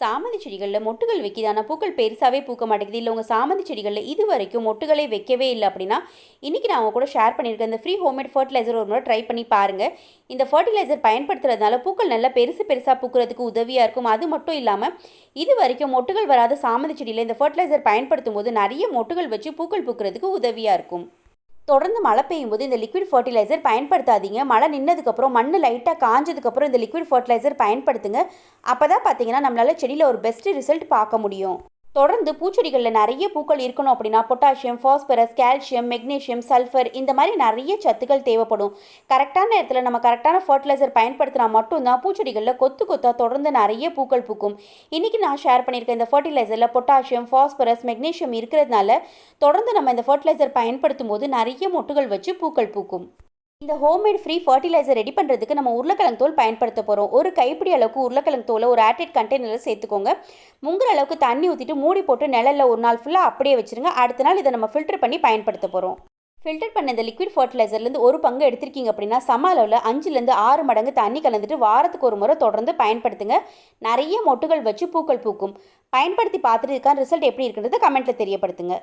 சாமந்தி செடிகளில் மொட்டுகள் வைக்கிது. ஆனால் பூக்கள் பெருசாகவே பூக்க மாட்டேங்குது. இல்லை உங்கள் சாமந்தி செடிகளில் இது வரைக்கும் மொட்டுகளே வைக்கவே இல்லை அப்படின்னா இன்றைக்கி நான் அவங்க கூட ஷேர் பண்ணியிருக்கேன் இந்த ஃப்ரீ ஹோம்மேட் ஃபர்டிலைசர் ஒரு முறை ட்ரை பண்ணி பாருங்கள் இந்த ஃபர்டிலைசர் பயன்படுத்துறதுனால பூக்கள் நல்லா பெருசு பெருசாக பூக்கிறதுக்கு உதவியாக இருக்கும். அது மட்டும் இல்லாமல் இது வரைக்கும் மொட்டுகள் வராத சாமந்தி செடியில் இந்த ஃபர்டிலைசர் பயன்படுத்தும் போது நிறைய மொட்டுகள் வச்சு பூக்கள் பூக்கிறதுக்கு உதவியாக இருக்கும். தொடர்ந்து மழை பெய்யும் போது இந்த லிக்விட் ஃபர்டிலைசர் பயன்படுத்தாதீங்க. மழை நின்னதுக்கப்புறம் மண் லைட்டாக காஞ்சதுக்கப்புறம் இந்த லிக்விட் ஃபர்டிலைசர் பயன்படுத்துங்க. அப்போ தான் பார்த்தீங்கன்னா நம்மளால் செடியில் ஒரு பெஸ்ட் ரிசல்ட் பார்க்க முடியும். தொடர்ந்து பூச்செடிகளில் நிறைய பூக்கள் இருக்கணும் அப்படின்னா potassium phosphorus calcium magnesium sulphur இந்த மாதிரி நிறைய சத்துக்கள் தேவைப்படும். கரெக்டான நேரத்தில் நம்ம கரெக்டான ஃபர்டிலைசர் பயன்படுத்தினா மட்டும்தான் பூச்செடிகளில் கொத்து கொத்தாக தொடர்ந்து நிறைய பூக்கள் பூக்கும். இன்றைக்கி நான் ஷேர் பண்ணியிருக்கேன் இந்த ஃபர்டிலைசரில் பொட்டாசியம் ஃபாஸ்பரஸ் மெக்னீஷியம் இருக்கிறதுனால தொடர்ந்து நம்ம இந்த ஃபர்டிலைசர் பயன்படுத்தும் போது நிறைய மொட்டுகள் வச்சு பூக்கள் பூக்கும். இந்த ஹோம்மேட் ஃப்ரீ ஃபர்டிலைசர் ரெடி பண்ணுறதுக்கு நம்ம உருளைக்கிழங்கு தோல் பயன்படுத்த போகிறோம் ஒரு கைப்பிடி அளவுக்கு உருளைக்கிழங்கு தோலை ஒரு ஆர்டெட் கண்டெய்னரில் சேர்த்துக்கோங்க. முங்குற அளவுக்கு தண்ணி ஊற்றிட்டு மூடி போட்டு நிழலில் ஒரு நாள் ஃபுல்லாக அப்படியே வச்சுருங்க. அடுத்த நாள் இதை நம்ம ஃபில்டர் பண்ணி பயன்படுத்த போகிறோம் ஃபில்டர் பண்ண இந்த லிக்விட் ஃபர்டிலைசர்லேருந்து ஒரு பங்கு எடுத்திருக்கீங்க அப்படின்னா சம அளவில் அஞ்சுலேருந்து ஆறு மடங்கு தண்ணி கலந்துட்டு வாரத்துக்கு ஒரு முறை தொடர்ந்து பயன்படுத்துங்க. நிறைய மொட்டுகள் வச்சு பூக்கள் பூக்கும். பயன்படுத்தி பார்த்துட்டு இருக்கான் ரிசல்ட் எப்படி இருக்குன்றதை கமெண்ட்டில் தெரியப்படுத்துங்க.